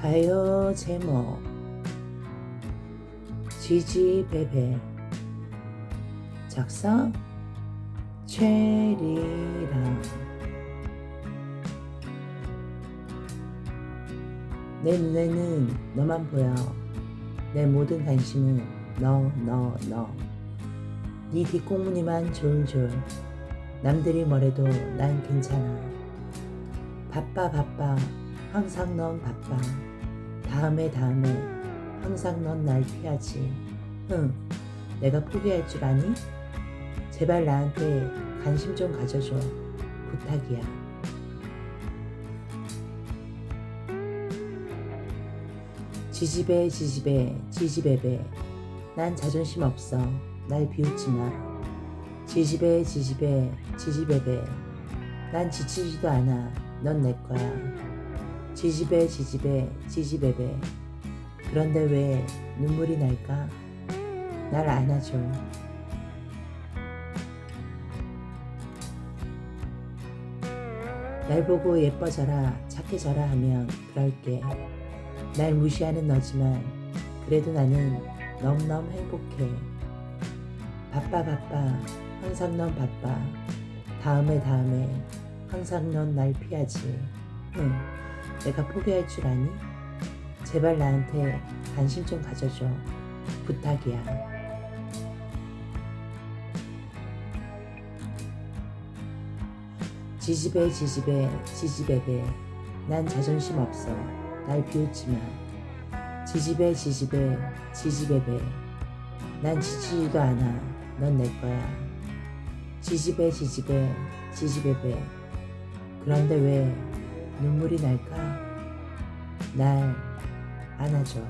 가요 제목. 지지배배 작성 최리랑 내 눈에는 너만 보여. 내 모든 관심은 너 너 너. 네 뒷공무니만 졸졸. 남들이 뭐래도 난 괜찮아. 바빠 바빠 항상 넌 바빠. 다음에 다음에. 항상 넌 날 피하지. 흥 내가 포기할 줄 아니? 제발 나한테 관심 좀 가져줘. 부탁이야. 지지배 지지배 지지배배. 난 자존심 없어. 날 비웃지 마. 지지배 지지배 지지배배. 난 지치지도 않아. 넌 내 거야 지지배 지지배 지지배배. 그런데 왜 눈물이 날까? 날 안아줘. 날 보고 예뻐져라 착해져라 하면 그럴게. 날 무시하는 너지만 그래도 나는 너무너무 행복해. 바빠 바빠 항상 넌 바빠. 다음에 다음에 항상 넌 날 피하지. 응 내가 포기할 줄 아니? 제발 나한테 관심 좀 가져줘. 부탁이야. 지지배 지지배 지지배배. 난 자존심 없어. 날 비웃지 마. 지지배 지지배 지지배배. 난 지치지도 않아. 넌 내 거야. 지지배 지지배 지지배배. 그런데 왜 눈물이 날까? 날 안아줘